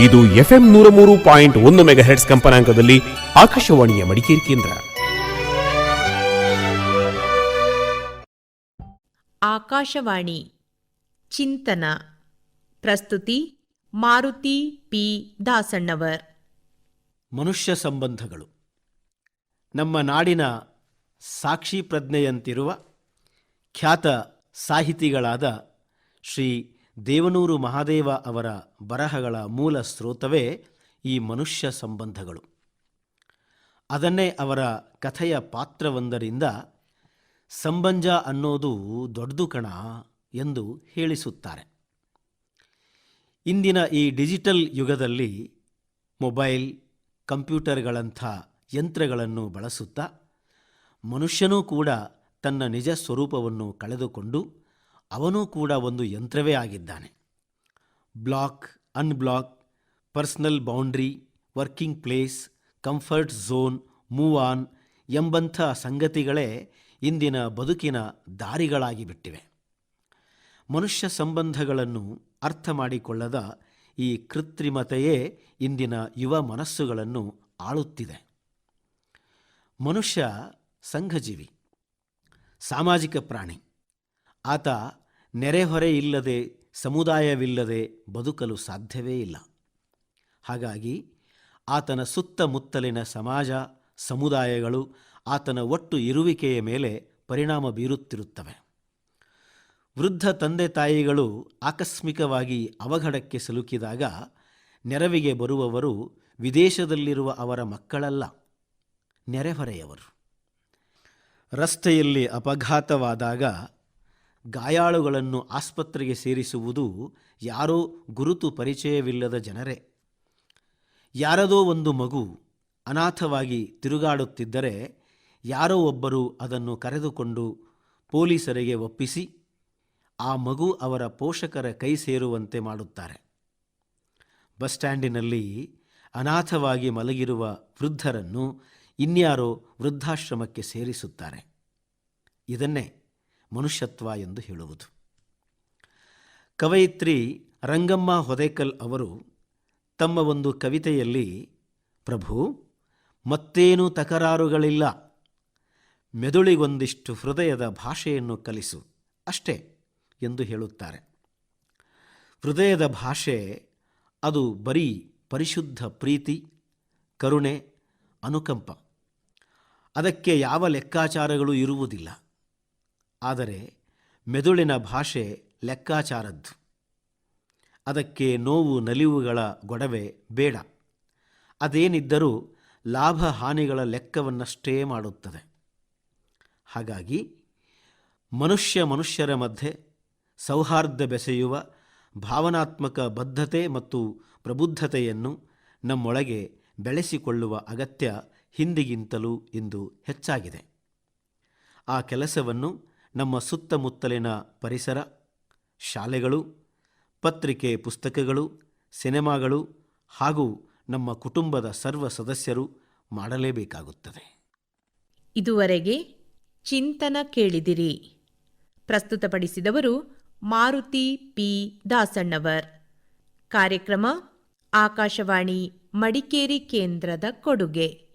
ಇದು ಎಫ್ಎಂ ನೂರ ಮೂರು ಪಾಯಿಂಟ್ ಒಂದು ಮೆಗಾಹೆಟ್ಸ್ ಕಂಪನಾಂಕದಲ್ಲಿ ಆಕಾಶವಾಣಿಯ ಮಡಿಕೇರಿ ಕೇಂದ್ರ. ಆಕಾಶವಾಣಿ ಚಿಂತನ ಪ್ರಸ್ತುತಿ ಮಾರುತಿ ಪಿ ದಾಸಣ್ಣವರ್. ಮನುಷ್ಯ ಸಂಬಂಧಗಳು. ನಮ್ಮ ನಾಡಿನ ಸಾಕ್ಷಿ ಪ್ರಜ್ಞೆಯಂತಿರುವ ಖ್ಯಾತ ಸಾಹಿತಿಗಳಾದ ಶ್ರೀ ದೇವನೂರು ಮಹಾದೇವ ಅವರ ಬರಹಗಳ ಮೂಲ ಸ್ರೋತವೇ ಈ ಮನುಷ್ಯ ಸಂಬಂಧಗಳು. ಅದನ್ನೇ ಅವರ ಕಥೆಯ ಪಾತ್ರವೊಂದರಿಂದ ಸಂಬಂಜ ಅನ್ನೋದು ದೊಡ್ಡದು ಕಣ ಎಂದು ಹೇಳಿಸುತ್ತಾರೆ. ಇಂದಿನ ಈ ಡಿಜಿಟಲ್ ಯುಗದಲ್ಲಿ ಮೊಬೈಲ್, ಕಂಪ್ಯೂಟರ್ಗಳಂಥ ಯಂತ್ರಗಳನ್ನು ಬಳಸುತ್ತಾ ಮನುಷ್ಯನೂ ಕೂಡ ತನ್ನ ನಿಜ ಸ್ವರೂಪವನ್ನು ಕಳೆದುಕೊಂಡು ಅವನೂ ಕೂಡ ಒಂದು ಯಂತ್ರವೇ ಆಗಿದ್ದಾನೆ. Block, unblock, personal boundary, working place, comfort zone, move on ಎಂಬಂಥ ಸಂಗತಿಗಳೇ ಇಂದಿನ ಬದುಕಿನ ದಾರಿಗಳಾಗಿ ಬಿಟ್ಟಿವೆ. ಮನುಷ್ಯ ಸಂಬಂಧಗಳನ್ನು ಅರ್ಥ ಮಾಡಿಕೊಳ್ಳದ ಈ ಕೃತ್ರಿಮತೆಯೇ ಇಂದಿನ ಯುವ ಮನಸ್ಸುಗಳನ್ನು ಆಳುತ್ತಿದೆ. ಮನುಷ್ಯ ಸಂಘಜೀವಿ, ಸಾಮಾಜಿಕ ಪ್ರಾಣಿ. ಆತ ನೆರೆಹೊರೆ ಇಲ್ಲದೆ, ಸಮುದಾಯವಿಲ್ಲದೆ ಬದುಕಲು ಸಾಧ್ಯವೇ ಇಲ್ಲ. ಹಾಗಾಗಿ ಆತನ ಸುತ್ತಮುತ್ತಲಿನ ಸಮಾಜ, ಸಮುದಾಯಗಳು ಆತನ ಒಟ್ಟು ಇರುವಿಕೆಯ ಮೇಲೆ ಪರಿಣಾಮ ಬೀರುತ್ತಿರುತ್ತವೆ. ವೃದ್ಧ ತಂದೆ ತಾಯಿಗಳು ಆಕಸ್ಮಿಕವಾಗಿ ಅವಘಡಕ್ಕೆ ಸಿಲುಕಿದಾಗ ನೆರವಿಗೆ ಬರುವವರು ವಿದೇಶದಲ್ಲಿರುವ ಅವರ ಮಕ್ಕಳಲ್ಲ, ನೆರೆಹೊರೆಯವರು. ರಸ್ತೆಯಲ್ಲಿ ಅಪಘಾತವಾದಾಗ ಗಾಯಾಳುಗಳನ್ನು ಆಸ್ಪತ್ರೆಗೆ ಸೇರಿಸುವುದು ಯಾರೋ ಗುರುತು ಪರಿಚಯವಿಲ್ಲದ ಜನರೇ. ಯಾರದೋ ಒಂದು ಮಗು ಅನಾಥವಾಗಿ ತಿರುಗಾಡುತ್ತಿದ್ದರೆ ಯಾರೋ ಒಬ್ಬರು ಅದನ್ನು ಕರೆದುಕೊಂಡು ಪೊಲೀಸರಿಗೆ ಒಪ್ಪಿಸಿ ಆ ಮಗು ಅವರ ಪೋಷಕರ ಕೈ ಸೇರುವಂತೆ ಮಾಡುತ್ತಾರೆ. ಬಸ್ ಸ್ಟ್ಯಾಂಡಿನಲ್ಲಿ ಅನಾಥವಾಗಿ ಮಲಗಿರುವ ವೃದ್ಧರನ್ನು ಇನ್ಯಾರೋ ವೃದ್ಧಾಶ್ರಮಕ್ಕೆ ಸೇರಿಸುತ್ತಾರೆ. ಇದನ್ನೇ ಮನುಷ್ಯತ್ವ ಎಂದು ಹೇಳುವುದು. ಕವಯಿತ್ರಿ ರಂಗಮ್ಮ ಹೊದೇಕಲ್ ಅವರು ತಮ್ಮ ಒಂದು ಕವಿತೆಯಲ್ಲಿ, ಪ್ರಭು, ಮತ್ತೇನೂ ತಕರಾರುಗಳಿಲ್ಲ. ಮೆದುಳಿಗೊಂದಿಷ್ಟು ಹೃದಯದ ಭಾಷೆಯನ್ನು ಕಲಿಸು. ಅಷ್ಟೇ ಎಂದು ಹೇಳುತ್ತಾರೆ. ಹೃದಯದ ಭಾಷೆ, ಅದು ಬರೀ ಪರಿಶುದ್ಧ ಪ್ರೀತಿ, ಕರುಣೆ, ಅನುಕಂಪ. ಅದಕ್ಕೆ ಯಾವ ಲೆಕ್ಕಾಚಾರಗಳು ಇರುವುದಿಲ್ಲ. ಆದರೆ ಮೆದುಳಿನ ಭಾಷೆ ಲೆಕ್ಕಾಚಾರದ್ದು. ಅದಕ್ಕೆ ನೋವು ನಲಿವುಗಳ ಗೊಡವೆ ಬೇಡ. ಅದೇನಿದ್ದರೂ ಲಾಭ ಹಾನಿಗಳ ಲೆಕ್ಕವನ್ನಷ್ಟೇ ಮಾಡುತ್ತದೆ. ಹಾಗಾಗಿ ಮನುಷ್ಯ ಮನುಷ್ಯರ ಮಧ್ಯೆ ಸೌಹಾರ್ದ ಬೆಸೆಯುವ ಭಾವನಾತ್ಮಕ ಬದ್ಧತೆ ಮತ್ತು ಪ್ರಬುದ್ಧತೆಯನ್ನು ನಮ್ಮೊಳಗೆ ಬೆಳೆಸಿಕೊಳ್ಳುವ ಅಗತ್ಯ ಹಿಂದಿಗಿಂತಲೂ ಇಂದು ಹೆಚ್ಚಾಗಿದೆ. ಆ ಕೆಲಸವನ್ನು ನಮ್ಮ ಸುತ್ತಮುತ್ತಲಿನ ಪರಿಸರ, ಶಾಲೆಗಳು, ಪತ್ರಿಕೆ ಪುಸ್ತಕಗಳು, ಸಿನೆಮಾಗಳು ಹಾಗೂ ನಮ್ಮ ಕುಟುಂಬದ ಸರ್ವ ಸದಸ್ಯರು ಮಾಡಲೇಬೇಕಾಗುತ್ತದೆ. ಇದುವರೆಗೆ ಚಿಂತನ ಕೇಳಿದಿರಿ. ಪ್ರಸ್ತುತಪಡಿಸಿದವರು ಮಾರುತಿ ಪಿ. ದಾಸಣ್ಣವರ್. ಕಾರ್ಯಕ್ರಮ ಆಕಾಶವಾಣಿ ಮಡಿಕೇರಿ ಕೇಂದ್ರದ ಕೊಡುಗೆ.